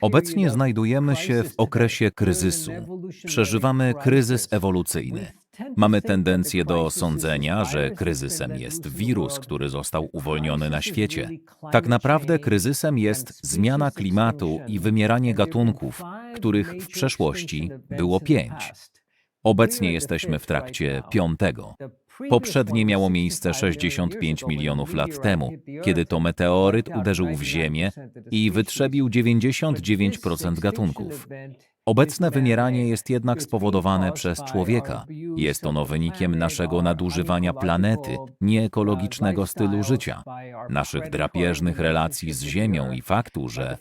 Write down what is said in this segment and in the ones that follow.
Obecnie znajdujemy się w okresie kryzysu. Przeżywamy kryzys ewolucyjny. Mamy tendencję do sądzenia, że kryzysem jest wirus, który został uwolniony na świecie. Tak naprawdę kryzysem jest zmiana klimatu i wymieranie gatunków, których w przeszłości było pięć. Obecnie jesteśmy w trakcie piątego. Poprzednie miało miejsce 65 milionów lat temu, kiedy to meteoryt uderzył w Ziemię i wytrzebił 99% gatunków. Obecne wymieranie jest jednak spowodowane przez człowieka. Jest ono wynikiem naszego nadużywania planety, nieekologicznego stylu życia, naszych drapieżnych relacji z Ziemią i faktu, że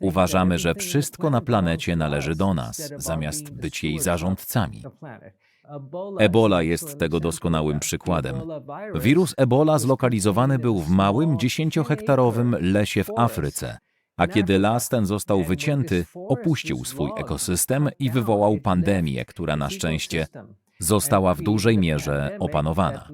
uważamy, że wszystko na planecie należy do nas, zamiast być jej zarządcami. Ebola jest tego doskonałym przykładem. Wirus Ebola zlokalizowany był w małym, 10-hektarowym lesie w Afryce, a kiedy las ten został wycięty, opuścił swój ekosystem i wywołał pandemię, która na szczęście została w dużej mierze opanowana.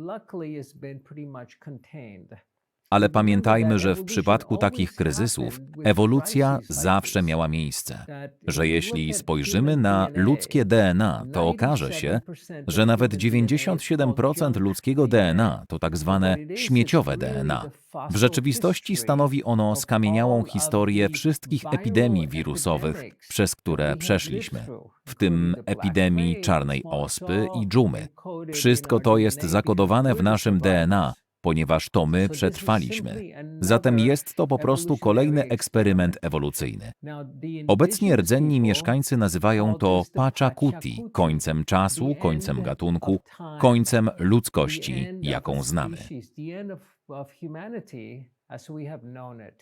Ale pamiętajmy, że w przypadku takich kryzysów ewolucja zawsze miała miejsce. Że jeśli spojrzymy na ludzkie DNA, to okaże się, że nawet 97% ludzkiego DNA to tak zwane śmieciowe DNA. W rzeczywistości stanowi ono skamieniałą historię wszystkich epidemii wirusowych, przez które przeszliśmy, w tym epidemii czarnej ospy i dżumy. Wszystko to jest zakodowane w naszym DNA, ponieważ to my przetrwaliśmy. Zatem jest to po prostu kolejny eksperyment ewolucyjny. Obecnie rdzenni mieszkańcy nazywają to Pachacuti, końcem czasu, końcem gatunku, końcem ludzkości, jaką znamy.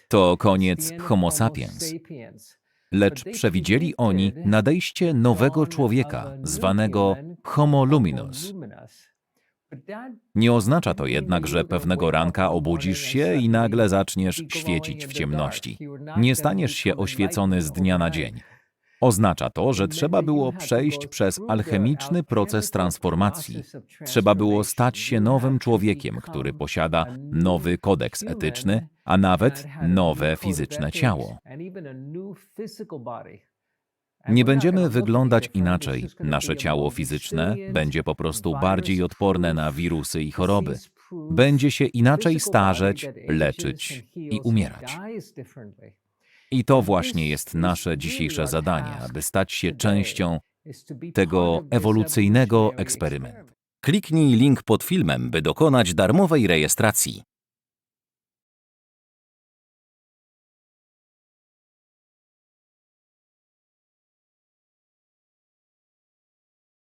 To koniec Homo sapiens. Lecz przewidzieli oni nadejście nowego człowieka, zwanego Homo luminus. Nie oznacza to jednak, że pewnego ranka obudzisz się i nagle zaczniesz świecić w ciemności. Nie staniesz się oświecony z dnia na dzień. Oznacza to, że trzeba było przejść przez alchemiczny proces transformacji. Trzeba było stać się nowym człowiekiem, który posiada nowy kodeks etyczny, a nawet nowe fizyczne ciało. Nie będziemy wyglądać inaczej. Nasze ciało fizyczne będzie po prostu bardziej odporne na wirusy i choroby. Będzie się inaczej starzeć, leczyć i umierać. I to właśnie jest nasze dzisiejsze zadanie, aby stać się częścią tego ewolucyjnego eksperymentu. Kliknij link pod filmem, by dokonać darmowej rejestracji.